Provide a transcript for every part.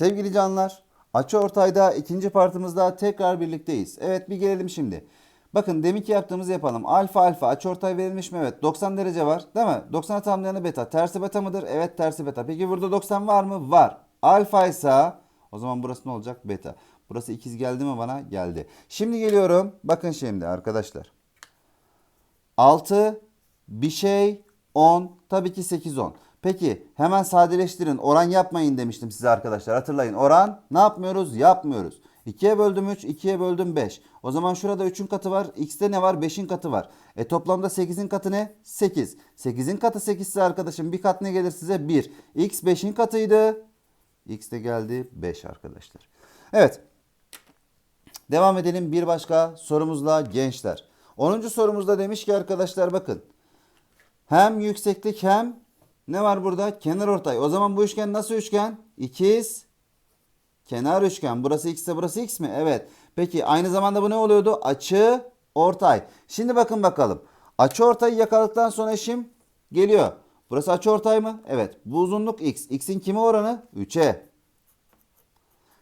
Sevgili canlar, açı ortayda ikinci partımızda tekrar birlikteyiz. Evet bir gelelim şimdi. Bakın deminki yaptığımızı yapalım. Alfa alfa açı ortay verilmiş mi? Evet. 90 derece var değil mi? 90'a tamamlayanı beta. Tersi beta mıdır? Evet tersi beta. Peki burada 90 var mı? Var. Alfa ise o zaman burası ne olacak? Beta. Burası ikiz geldi mi bana? Geldi. Şimdi geliyorum. Bakın şimdi arkadaşlar. 6 bir şey 10 tabii ki 8 10. Peki hemen sadeleştirin. Oran yapmayın demiştim size arkadaşlar. Hatırlayın. Oran ne yapmıyoruz? Yapmıyoruz. 2'ye böldüm 3, 2'ye böldüm 5. O zaman şurada 3'ün katı var. X'te ne var? 5'in katı var. E toplamda 8'in katı ne? 8. 8'in katı 8 ise arkadaşım bir kat ne gelir size? 1. X 5'in katıydı. X de geldi 5 arkadaşlar. Evet. Devam edelim bir başka sorumuzla gençler. 10. sorumuzda demiş ki arkadaşlar bakın. Hem yükseklik hem ne var burada? Kenar ortay. O zaman bu üçgen nasıl üçgen? İkiz kenar üçgen. Burası x ise burası x mi? Evet. Peki aynı zamanda bu ne oluyordu? Açı ortay. Şimdi bakın bakalım. Açı ortayı yakaladıktan sonra işim geliyor. Burası açı ortay mı? Evet. Bu uzunluk x. X'in kime oranı? 3'e.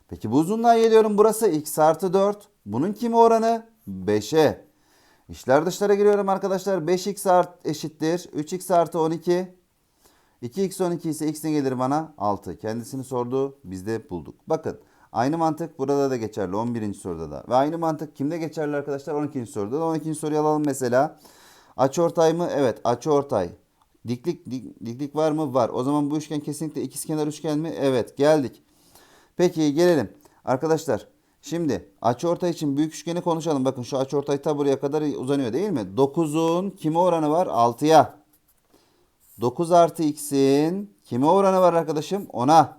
Peki bu uzunluğa geliyorum. Burası x artı 4. Bunun kime oranı? 5'e. İşler dışlara giriyorum arkadaşlar. 5x art eşittir. 3x artı 12. 2x 12 ise x ne gelir bana? 6. Kendisini sordu. Biz de bulduk. Bakın aynı mantık burada da geçerli. 11. soruda da. Ve aynı mantık kimde geçerli arkadaşlar? 12. soruda da. 12. soruyu alalım mesela. Açıortay mı? Evet açıortay. Diklik, dik, diklik var mı? Var. O zaman bu üçgen kesinlikle ikizkenar üçgen mi? Evet geldik. Peki gelelim. Arkadaşlar şimdi açıortay için büyük üçgeni konuşalım. Bakın şu açıortay ta buraya kadar uzanıyor değil mi? 9'un kime oranı var? 6'ya. 9 artı x'in kime oranı var arkadaşım? 10'a.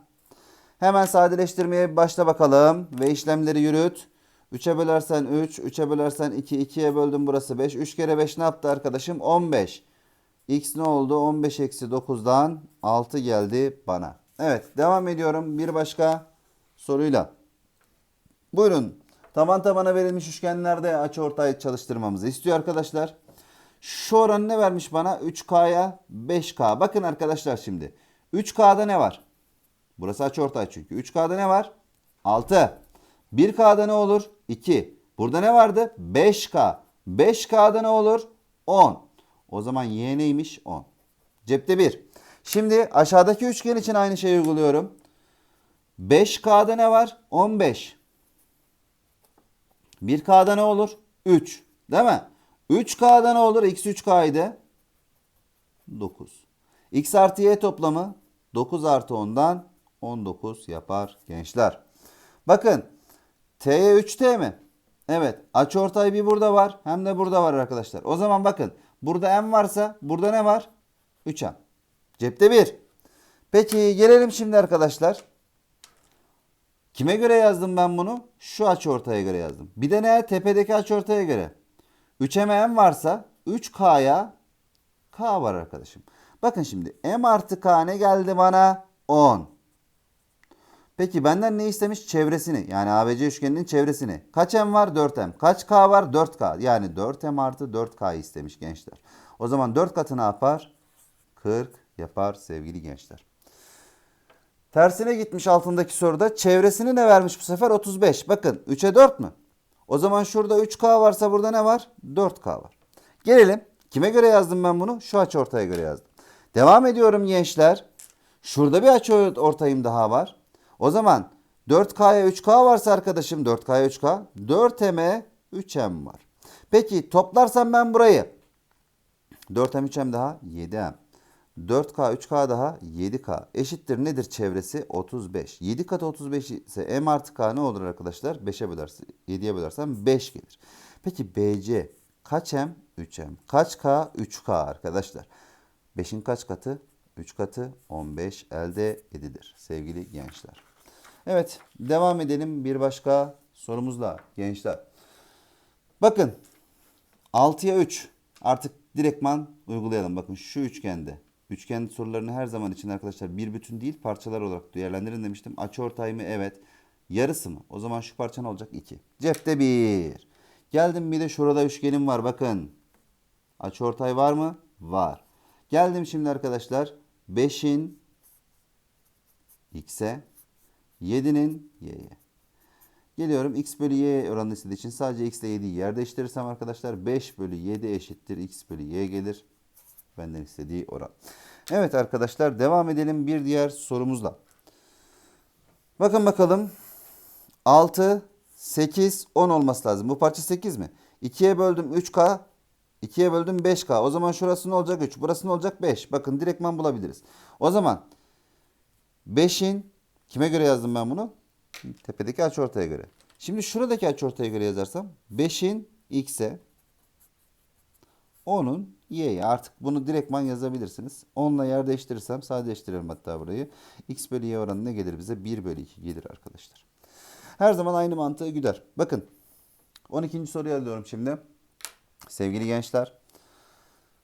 Hemen sadeleştirmeye başla bakalım. Ve işlemleri yürüt. 3'e bölersen 3, 3'e bölersen 2, 2'ye böldüm burası 5. 3 kere 5 ne yaptı arkadaşım? 15. X ne oldu? 15 eksi 9'dan 6 geldi bana. Evet devam ediyorum bir başka soruyla. Buyurun. Taban tabana verilmiş üçgenlerde açıortay çalıştırmamızı istiyor arkadaşlar. Şu oranı ne vermiş bana? 3K'ya 5K. Bakın arkadaşlar şimdi. 3K'da ne var? Burası açıortay çünkü. 3K'da ne var? 6. 1K'da ne olur? 2. Burada ne vardı? 5K. 5K'da ne olur? 10. O zaman Y neymiş? 10. Cepte 1. Şimdi aşağıdaki üçgen için aynı şeyi uyguluyorum. 5K'da ne var? 15. 1K'da ne olur? 3. Değil mi? 3K'da ne olur? X 3K'ydı. 9. X artı Y toplamı 9 artı 10'dan 19 yapar gençler. Bakın T'ye 3T mi? Evet. Açıortay bir burada var. Hem de burada var arkadaşlar. O zaman bakın. Burada M varsa burada ne var? 3M. Cepte 1. Peki gelelim şimdi arkadaşlar. Kime göre yazdım ben bunu? Şu açıortaya göre yazdım. Bir de ne? Tepedeki açıortaya göre. 3'e m varsa 3k'ya k var arkadaşım. Bakın şimdi m artı k ne geldi bana? 10. Peki benden ne istemiş? Çevresini. Yani ABC üçgeninin çevresini. Kaç m var? 4m. Kaç k var? 4k. Yani 4m artı 4k istemiş gençler. O zaman 4 katı ne yapar? 40 yapar sevgili gençler. Tersine gitmiş altındaki soruda. Çevresini ne vermiş bu sefer? 35. Bakın 3'e 4 mü? O zaman şurada 3K varsa burada ne var? 4K var. Gelelim. Kime göre yazdım ben bunu? Şu açı ortaya göre yazdım. Devam ediyorum gençler. Şurada bir açı ortayım daha var. O zaman 4K'ya 3K varsa arkadaşım 4K'ya 3K. 4M'e 3M var. Peki toplarsam ben burayı. 4M 3M daha 7M. 4K 3K daha 7K eşittir nedir çevresi 35. 7 katı 35 ise M artı K ne olur arkadaşlar? 5'e bölersen 7'ye bölersem 5 gelir. Peki BC kaç M? 3M. Kaç K? 3K arkadaşlar. 5'in kaç katı? 3 katı 15 elde edilir sevgili gençler. Evet devam edelim bir başka sorumuzla gençler. Bakın 6'ya 3 artık direktman uygulayalım. Bakın şu üçgende Üçgen sorularını her zaman için arkadaşlar bir bütün değil parçalar olarak değerlendirin demiştim. Açıortay mı? Evet. Yarısı mı? O zaman şu parça ne olacak? 2. Cepte 1. Geldim bir de şurada üçgenim var bakın. Açıortay var mı? Var. Geldim şimdi arkadaşlar 5'in x'e 7'nin y'ye. Geliyorum x bölü y oranını istediği için sadece x ile 7'yi yer değiştirirsem arkadaşlar 5 bölü 7 eşittir x bölü y gelir. Benden istediği oran. Evet arkadaşlar devam edelim bir diğer sorumuzla. Bakın bakalım 6, 8, 10 olması lazım. Bu parça 8 mi? 2'ye böldüm 3K, 2'ye böldüm 5K. O zaman şurası ne olacak 3, burası ne olacak 5. Bakın direktman bulabiliriz. O zaman 5'in kime göre yazdım ben bunu? Tepedeki açıortaya göre. Şimdi şuradaki açıortaya göre yazarsam 5'in x'e 10'un y'ye artık bunu direktman yazabilirsiniz. 10 ile yer değiştirirsem sadeleştiririm hatta burayı. x bölü y oranı ne gelir bize? 1 bölü 2 gelir arkadaşlar. Her zaman aynı mantığı güder. Bakın 12. soruya alıyorum şimdi. Sevgili gençler.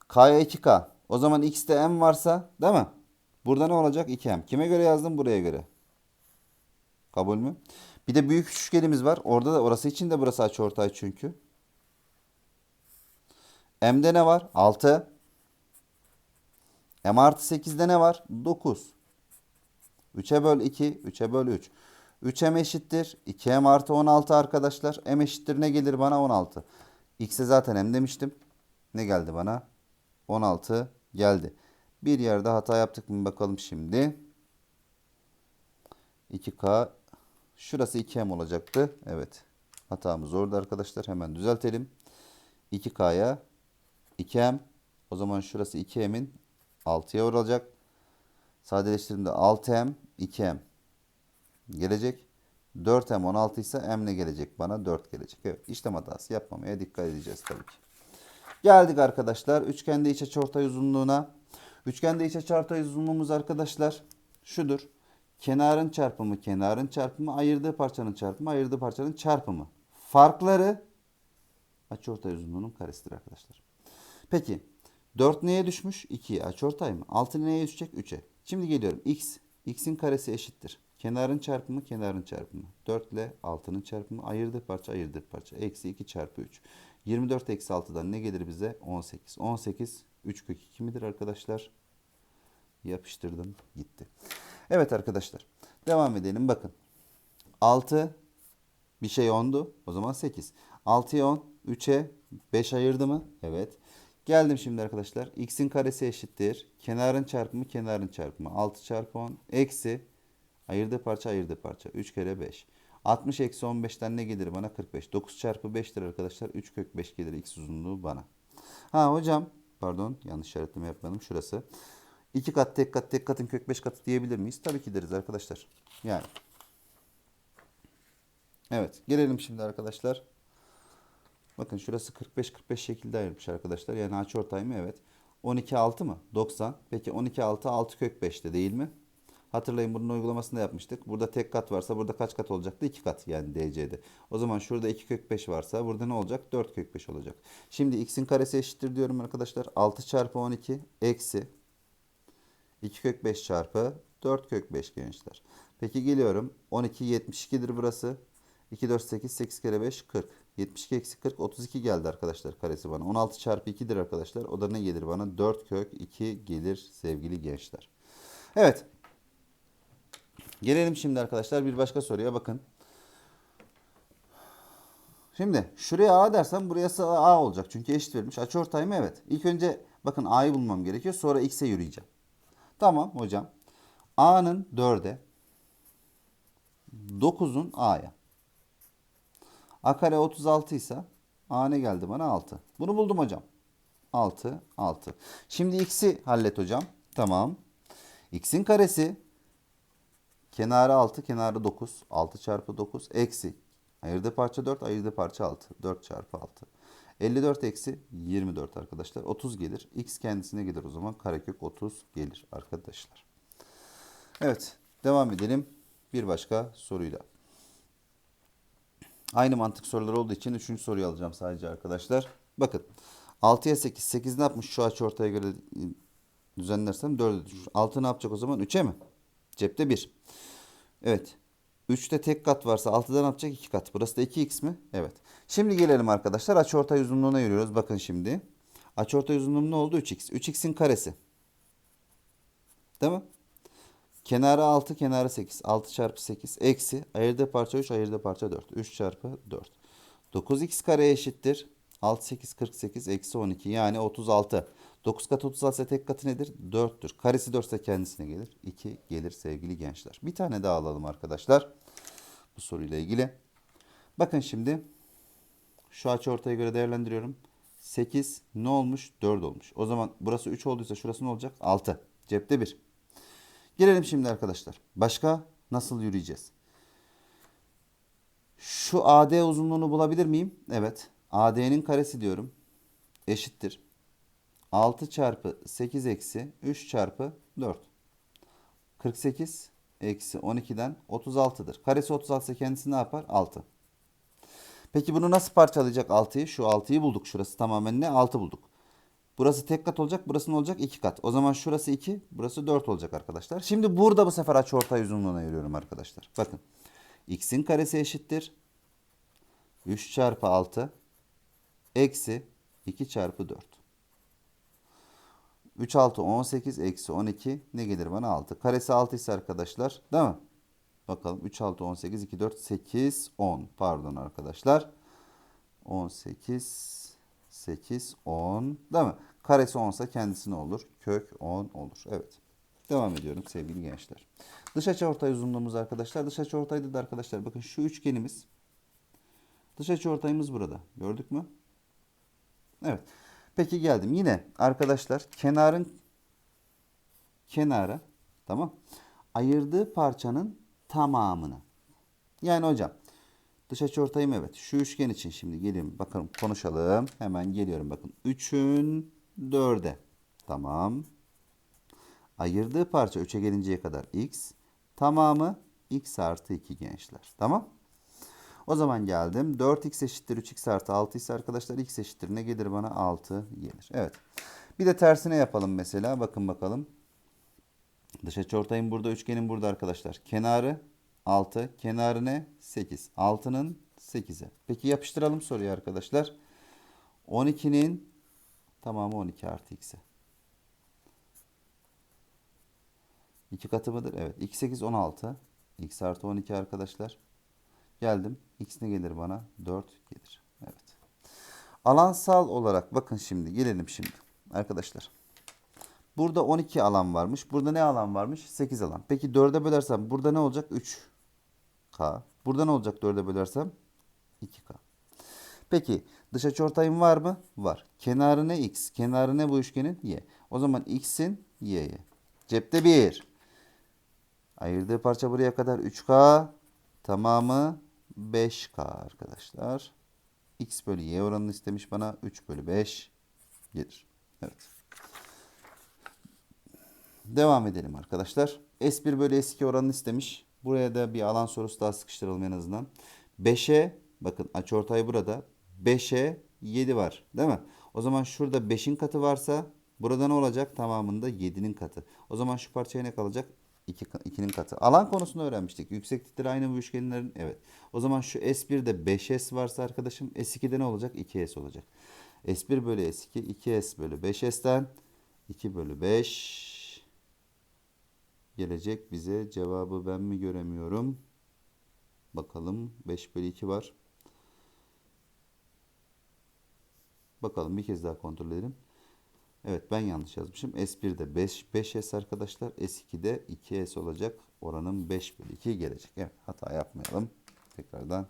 K'ya 2K. O zaman x'te m varsa değil mi? Burada ne olacak? 2m. Kime göre yazdım? Buraya göre. Kabul mü? Bir de büyük üçgenimiz var. Orada da orası için de burası açıortay çünkü. M'de ne var? 6. M artı 8'de ne var? 9. 3'e böl 2. 3'e böl 3. 3M eşittir. 2M artı 16 arkadaşlar. M eşittir ne gelir bana? 16. X'e zaten M demiştim. Ne geldi bana? 16 geldi. Bir yerde hata yaptık mı bakalım şimdi. 2K şurası 2M olacaktı. Evet. Hatamız orada arkadaşlar. Hemen düzeltelim. 2K'ya 2M. O zaman şurası 2M'in 6'ya olacak. Sadeleştirdiğimde 6M 2M gelecek. 4M 16 ise M ne gelecek bana? 4 gelecek. Evet işlem hatası yapmamaya dikkat edeceğiz tabii ki. Geldik arkadaşlar üçgende iç açıortay uzunluğuna. Üçgende iç açıortay uzunluğumuz arkadaşlar şudur. Kenarın çarpımı kenarın çarpımı ayırdığı parçanın çarpımı ayırdığı parçanın çarpımı. Farkları açıortay uzunluğunun karesidir arkadaşlar. Peki 4 neye düşmüş? 2'ye. Açıortay mı? 6 neye düşecek? 3'e. Şimdi geliyorum. X. X'in karesi eşittir. Kenarın çarpımı kenarın çarpımı. 4 ile 6'nın çarpımı. Ayırdığı parça ayırdığı parça. Eksi 2 çarpı 3. 24 eksi 6'dan ne gelir bize? 18. 18 3 kök 2 midir arkadaşlar? Yapıştırdım. Gitti. Evet arkadaşlar. Devam edelim. Bakın. 6 bir şey 10'du. O zaman 8. 6'ya 10. 3'e 5 ayırdı mı? Evet. Geldim şimdi arkadaşlar. X'in karesi eşittir. Kenarın çarpımı kenarın çarpımı. 6 çarpı 10 eksi ayırdığı parça ayırdığı parça. 3 kere 5. 60 eksi 15'ten ne gelir bana? 45. 9 çarpı 5'tir arkadaşlar. 3 kök 5 gelir x uzunluğu bana. Ha hocam pardon yanlış işaretleme yapmadım. Şurası. 2 kat tek kat tek katın kök 5 katı diyebilir miyiz? Tabii ki deriz arkadaşlar. Yani. Evet gelelim şimdi arkadaşlar. Bakın şurası 45-45 şekilde ayırmış arkadaşlar. Yani açıortay mı? Evet. 12 6 mı? 90. Peki 12 6 6 kök 5'te değil mi? Hatırlayın bunun uygulamasını yapmıştık. Burada tek kat varsa burada kaç kat olacaktı? 2 kat yani DC'de. O zaman şurada 2 kök 5 varsa burada ne olacak? 4 kök 5 olacak. Şimdi x'in karesi eşittir diyorum arkadaşlar. 6 çarpı 12 eksi 2 kök 5 çarpı 4 kök 5 gençler. Peki geliyorum. 12 72'dir burası. 2 4 8 8 kere 5 40. 72 eksi 40 32 geldi arkadaşlar karesi bana. 16 çarpı 2'dir arkadaşlar. O da ne gelir bana? 4 kök 2 gelir sevgili gençler. Evet. Gelelim şimdi arkadaşlar bir başka soruya bakın. Şimdi şuraya A dersem buraya A olacak. Çünkü eşit verilmiş. Açıortay mı? Evet. İlk önce bakın A'yı bulmam gerekiyor. Sonra X'e yürüyeceğim. Tamam hocam. A'nın 4'e 9'un A'ya. A kare 36 ise A ne geldi bana? 6. Bunu buldum hocam. 6, 6. Şimdi x'i hallet hocam. Tamam. x'in karesi kenarı 6, kenarı 9. 6 çarpı 9 eksi. Ayırdığı parça 4, ayırdığı parça 6. 4 çarpı 6. 54 eksi 24 arkadaşlar. 30 gelir. X kendisine gelir o zaman. Karekök 30 gelir arkadaşlar. Evet. Devam edelim. Bir başka soruyla. Aynı mantık soruları olduğu için 3. soruyu alacağım sadece arkadaşlar. Bakın 6'ya 8. 8 ne yapmış şu açı ortaya göre düzenlersem 4'e düşmüş. 6 ne yapacak o zaman? 3'e mi? Cepte 1. Evet. 3'te tek kat varsa 6'da ne yapacak? 2 kat. Burası da 2x mi? Evet. Şimdi gelelim arkadaşlar. Açıortay uzunluğuna yürüyoruz. Bakın şimdi. Açıortay uzunluğum ne oldu? 3x. 3x'in karesi. Değil mi? Kenarı 6, kenarı 8. 6 çarpı 8 eksi ayırdığı parça 3, ayırdığı parça 4. 3 çarpı 4. 9x kare eşittir. 6, 8, 48 eksi 12 yani 36. 9 kat 36 ise tek katı nedir? 4'tür. Karesi 4 ise kendisine gelir. 2 gelir sevgili gençler. Bir tane daha alalım arkadaşlar. Bu soruyla ilgili. Bakın şimdi şu açı ortaya göre değerlendiriyorum. 8 ne olmuş? 4 olmuş. O zaman burası 3 olduysa şurası ne olacak? 6. Cepte 1. Gelelim şimdi arkadaşlar. Başka nasıl yürüyeceğiz? Şu AD uzunluğunu bulabilir miyim? Evet. AD'nin karesi diyorum. Eşittir. 6 çarpı 8 eksi 3 çarpı 4. 48 eksi 12'den 36'dır. Karesi 36 ise kendisi ne yapar? 6. Peki bunu nasıl parçalayacak 6'yı? Şu 6'yı bulduk. Şurası tamamen ne? 6 bulduk. Burası tek kat olacak. Burası ne olacak? 2 kat. O zaman şurası 2. Burası 4 olacak arkadaşlar. Şimdi burada bu sefer açıortay uzunluğuna yürüyorum arkadaşlar. Bakın. X'in karesi eşittir. 3 çarpı 6 eksi 2 çarpı 4. 3 6 18 eksi 12 ne gelir bana 6. Karesi 6 ise arkadaşlar değil mi? Bakalım 3 6 18 2 4 8 10 pardon arkadaşlar. 18 8 10 değil mi? Karesi 10 ise kendisi ne olur? Kök 10 olur. Evet. Devam ediyorum sevgili gençler. Dış açıortay uzunluğumuz arkadaşlar. Dış açıortayda da arkadaşlar bakın şu üçgenimiz dış açıortayımız burada. Gördük mü? Evet. Peki geldim. Yine arkadaşlar kenarın kenara tamam ayırdığı parçanın tamamını. Yani hocam dış açıortayım evet. Şu üçgen için şimdi gelin bakalım konuşalım. Hemen geliyorum bakın. 3'ün 4'e. Tamam. Ayırdığı parça 3'e gelinceye kadar x. Tamamı x artı 2 gençler. Tamam. O zaman geldim. 4x eşittir 3x artı 6 ise arkadaşlar x eşittir ne gelir bana? 6 gelir. Evet. Bir de tersine yapalım mesela. Bakın bakalım. Dış açıortayım burada. Üçgenim burada arkadaşlar. Kenarı 6. Kenarı ne? 8. 6'nın 8'e. Peki yapıştıralım soruyu arkadaşlar. 12'nin tamamı 12 artı x'e. 2 katı mıdır? Evet. 2 8 16. x artı 12 arkadaşlar. Geldim. X ne gelir bana? 4 gelir. Evet. Alansal olarak bakın şimdi gelelim şimdi. Arkadaşlar. Burada 12 alan varmış. Burada ne alan varmış? 8 alan. Peki 4'e bölersem burada ne olacak? 3K. Burada ne olacak 4'e bölersem? 2K. Peki dış açıortayım var mı? Var. Kenarı ne x? Kenarı ne bu üçgenin? Y. O zaman x'in y'ye. Cepte 1. Ayırdığı parça buraya kadar 3K. Tamamı 5K arkadaşlar. X bölü Y oranını istemiş bana. 3 bölü 5 gelir. Evet. Devam edelim arkadaşlar. S1 bölü S2 oranını istemiş. Buraya da bir alan sorusu daha sıkıştıralım en azından. 5'e bakın açıortay burada. 5'e 7 var değil mi? O zaman şurada 5'in katı varsa burada ne olacak? Tamamında 7'nin katı. O zaman şu parçaya ne kalacak? 2, 2'nin katı. Alan konusunu öğrenmiştik. Yükseklikleri aynı bu üçgenlerin. Evet. O zaman şu S1'de 5S varsa arkadaşım S2'de ne olacak? 2S olacak. S1 bölü S2 2S bölü 5S'ten 2 bölü 5 gelecek bize. Cevabı ben mi göremiyorum? Bakalım. 5 bölü 2 var. Bakalım bir kez daha kontrol edelim. Evet ben yanlış yazmışım. S1'de 5, 5S arkadaşlar. S2'de 2S olacak. Oranın 5 bölü 2 gelecek. Evet hata yapmayalım. Tekrardan.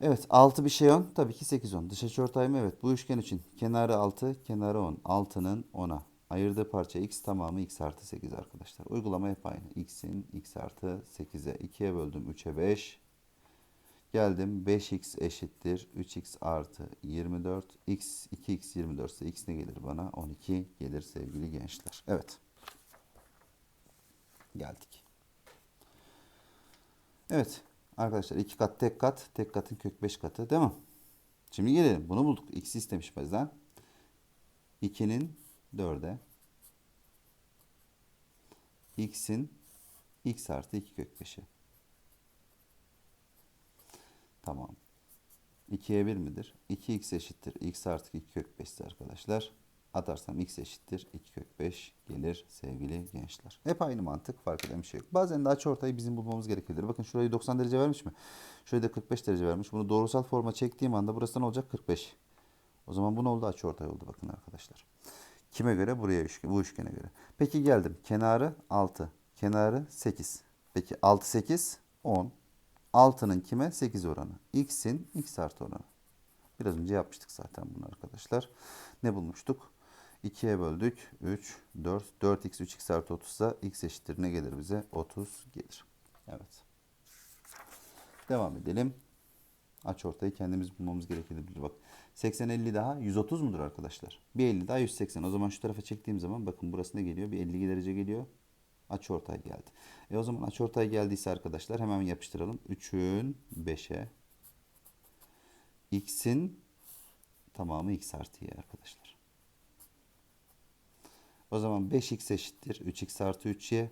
Evet 6 bir şey 10. Tabii ki 8 10. Dış açıortay mı? Evet bu üçgen için. Kenarı 6, kenarı 10. 6'nın 10'a. Ayırdığı parça x tamamı x artı 8 arkadaşlar. Uygulama hep aynı. x'in x artı 8'e 2'ye böldüm 3'e 5. Geldim 5x eşittir 3x artı 24 x 2x 24 ise x ne gelir bana 12 gelir sevgili gençler. Evet. Geldik. Evet arkadaşlar iki kat tek kat tek katın kök 5 katı değil mi? Şimdi gelelim bunu bulduk x istemiş bizden. 2'nin 4'e x'in x artı 2 kök 5'e. Tamam. 2'ye 1 midir? 2x eşittir. x artı 2 kök 5'ti arkadaşlar. Atarsam x eşittir 2 kök 5 gelir sevgili gençler. Hep aynı mantık fark eden bir şey yok. Bazen de açı ortayı bizim bulmamız gerekebilir. Bakın şurayı 90 derece vermiş mi? Şurayı da 45 derece vermiş. Bunu doğrusal forma çektiğim anda burası ne olacak? 45. O zaman bu ne oldu? Açı ortay oldu bakın arkadaşlar. Kime göre? Buraya bu üçgene göre. Peki geldim. Kenarı 6. Kenarı 8. Peki 6 8 10. 6'nın kime? 8 oranı. X'in x artı oranı. Biraz önce yapmıştık zaten bunu arkadaşlar. Ne bulmuştuk? 2'ye böldük. 3, 4, 4x, 3x artı 30 ise x eşittir ne gelir bize? 30 gelir. Evet. Devam edelim. Aç ortayı kendimiz bulmamız gerekebilir. Bak 80 50 daha 130 mudur arkadaşlar? Bir 50 daha 180. O zaman şu tarafa çektiğim zaman bakın burası ne geliyor? Bir 50 derece geliyor. Aç ortay geldi. E o zaman aç ortay geldiyse arkadaşlar hemen yapıştıralım. 3'ün 5'e x'in tamamı x artı y arkadaşlar. O zaman 5x eşittir 3x artı 3y.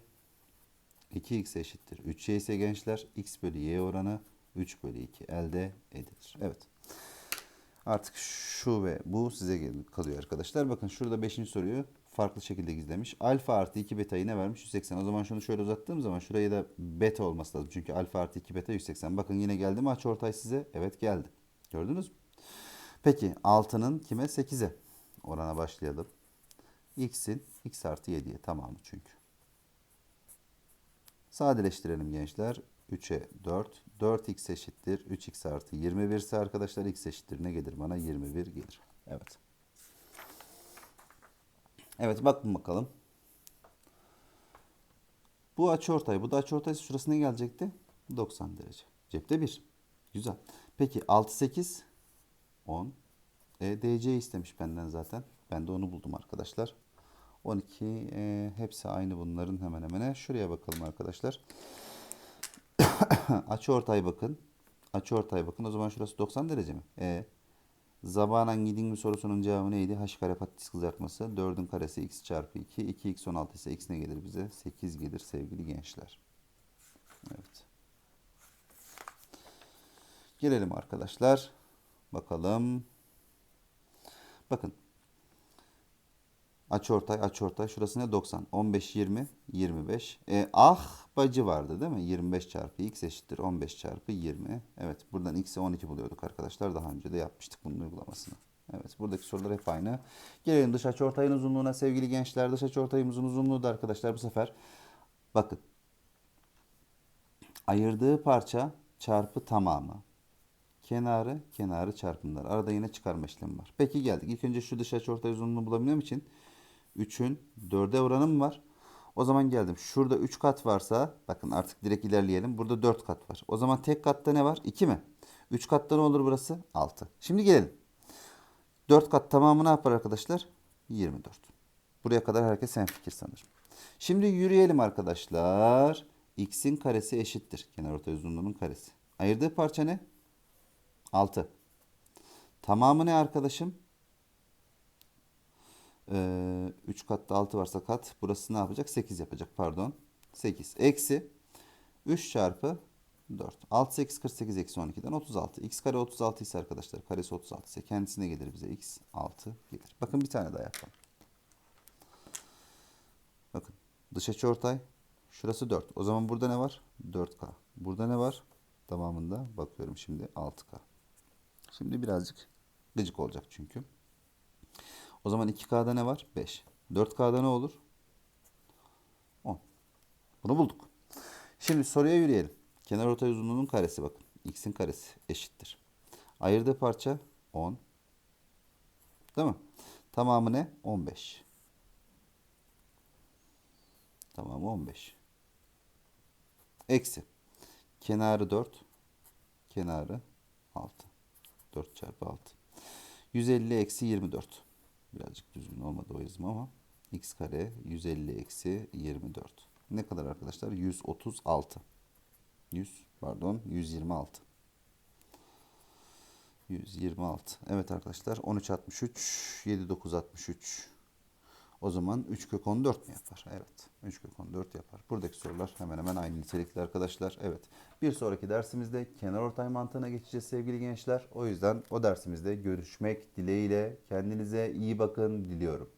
2x eşittir 3y ise gençler x bölü y oranı 3 bölü 2 elde edilir. Evet. Artık şu ve bu size kalıyor arkadaşlar. Bakın şurada 5. soruyu farklı şekilde gizlemiş. Alfa artı 2 beta'yı ne vermiş? 180. O zaman şunu şöyle uzattığım zaman şuraya da beta olması lazım. Çünkü alfa artı 2 beta 180. Bakın yine geldi mi aç ortay size? Evet geldi. Gördünüz mü? Peki 6'nın kime? 8'e. Orana başlayalım. X'in x artı 7'ye tamamı çünkü. Sadeleştirelim gençler. 3'e 4. 4x eşittir. 3x artı 21 ise arkadaşlar x eşittir. Ne gelir bana? 21 gelir. Evet. Evet bakın bakalım. Bu açıortay, bu da açıortay şurası ne gelecekti? 90 derece. Cepte 1. Güzel. Peki 6 8 10. E, DC istemiş benden zaten. Ben de onu buldum arkadaşlar. 12 e, hepsi aynı bunların hemen hemen. Şuraya bakalım arkadaşlar. Açı ortay bakın. Açı ortay bakın. O zaman şurası 90 derece mi? E, Zabanan gidin mi sorusunun cevabı neydi? H kare patates kızartması. 4'ün karesi x çarpı 2. 2x 16 ise x ne gelir bize? 8 gelir sevgili gençler. Evet. Gelelim arkadaşlar. Bakalım. Bakın. Açıortay, açıortay. Şurası ne? 90. 15, 20, 25. E, ah bacı vardı değil mi? 25 çarpı x eşittir 15 çarpı 20. Evet buradan x'i 12 buluyorduk arkadaşlar. Daha önce de yapmıştık bunun uygulamasını. Evet buradaki sorular hep aynı. Gelelim dış açıortayın uzunluğuna sevgili gençler. Dış açıortayımızın uzunluğu da arkadaşlar bu sefer bakın. Ayırdığı parça çarpı tamamı. Kenarı, kenarı çarpımlar. Arada yine çıkarma işlemi var. Peki geldik. İlk önce şu dış açıortay uzunluğunu bulabilmem için 3'ün 4'e oranım var. O zaman geldim. Şurada 3 kat varsa bakın artık direkt ilerleyelim. Burada 4 kat var. O zaman tek katta ne var? 2 mi? 3 katta ne olur burası? 6. Şimdi gelelim. 4 kat tamamı ne yapar arkadaşlar? 24. Buraya kadar herkes hemfikir sanır. Şimdi yürüyelim arkadaşlar. X'in karesi eşittir. Kenarortay uzunluğunun karesi. Ayırdığı parça ne? 6. Tamamı ne arkadaşım? Ee, 3 katta 6 varsa kat. Burası ne yapacak? 8 yapacak pardon. 8. Eksi 3 çarpı 4. 6 8 48 eksi 12'den 36. X kare 36 ise arkadaşlar karesi 36 ise kendisine gelir bize x 6 gelir. Bakın bir tane daha yapalım. Bakın dış açıortay şurası 4. O zaman burada ne var? 4K. Burada ne var? Tamamında bakıyorum şimdi 6K. Şimdi birazcık gıcık olacak çünkü. O zaman 2K'da ne var? 5. 4K'da ne olur? 10. Bunu bulduk. Şimdi soruya yürüyelim. Kenar ortay uzunluğunun karesi bakın. X'in karesi eşittir. Ayırdığı parça 10. Değil mi? Tamamı ne? 15. Tamamı 15. Eksi. Kenarı 4. Kenarı 6. 4 çarpı 6. 150 eksi 24. Birazcık düzgün olmadı o yazım ama. X kare 150 eksi 24. Ne kadar arkadaşlar? 136. 100 pardon 126. 126. Evet arkadaşlar 13 63 7 9 63 O zaman 3 kök 14 mi yapar? Evet. 3 kök 14 yapar. Buradaki sorular hemen hemen aynı nitelikli arkadaşlar. Evet. Bir sonraki dersimizde kenar ortay mantığına geçeceğiz sevgili gençler. O yüzden o dersimizde görüşmek dileğiyle kendinize iyi bakın diliyorum.